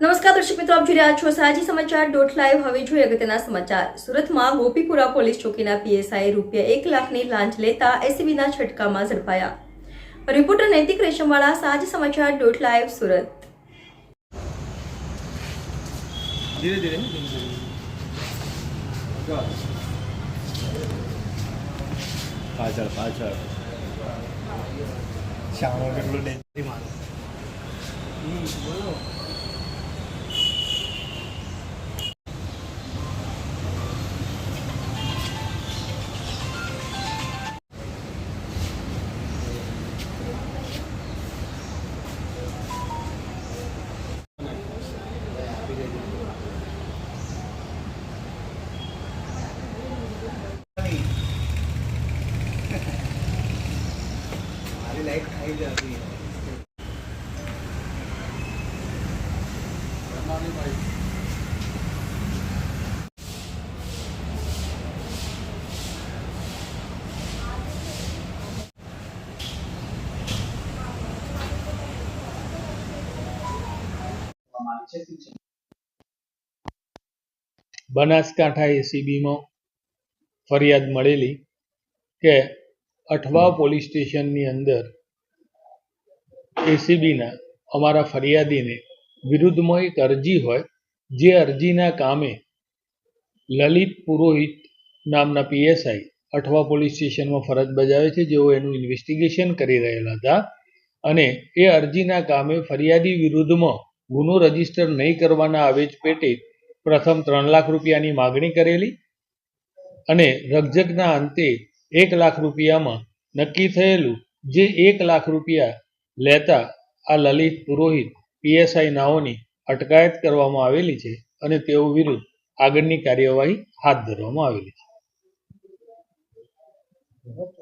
નમસ્કાર દર્શક મિત્રો આપ જોઈ રહ્યા છો સાજી સમાચાર ડોટ લાઈવ હવે જોઈએ અગત્યના સમાચાર. સુરતમાં ગોપીપુરા પોલીસ ચોકીના પીએસઆઈ રૂપિયા એક લાખની લાંચ લેતા એસીબીના છટકામાં ઝડપાયા. રિપોર્ટર નૈતિક રેશમવાળા સાજ સમાચાર ડોટ લાઈવ સુરત. ધીરે ધીરે પાછળ પાછળ. શ્યામો કેટલું ડેન્જરી મારો મારી લાઈફ ખાઈ જતી બનાસકાંઠા એસીબીમાં ફરિયાદ મળેલી કે અઠવા પોલીસ સ્ટેશનની અંદર એસીબીના અમારા ફરિયાદીને વિરુદ્ધમાં એક અરજી હોય, જે અરજીના કામે લલિત પુરોહિત નામના પીએસઆઈ અઠવા પોલીસ સ્ટેશનમાં ફરજ બજાવે છે, જેઓ એનું ઇન્વેસ્ટિગેશન કરી રહેલા હતા અને એ અરજીના કામે ફરિયાદી વિરુદ્ધમાં ગુનો રજિસ્ટર નહીં કરવાના આવેજ પેટે પ્રથમ ત્રણ લાખ રૂપિયાની માગણી કરેલી અને રકઝકના અંતે એક લાખ રૂપિયામાં નક્કી થયેલું જે એક લાખ રૂપિયા લેતા આ લલિત પુરોહિત પીએસઆઈ નાઓની અટકાયત કરવામાં આવેલી છે અને તેઓ વિરુદ્ધ આગળની કાર્યવાહી હાથ ધરવામાં આવેલી છે.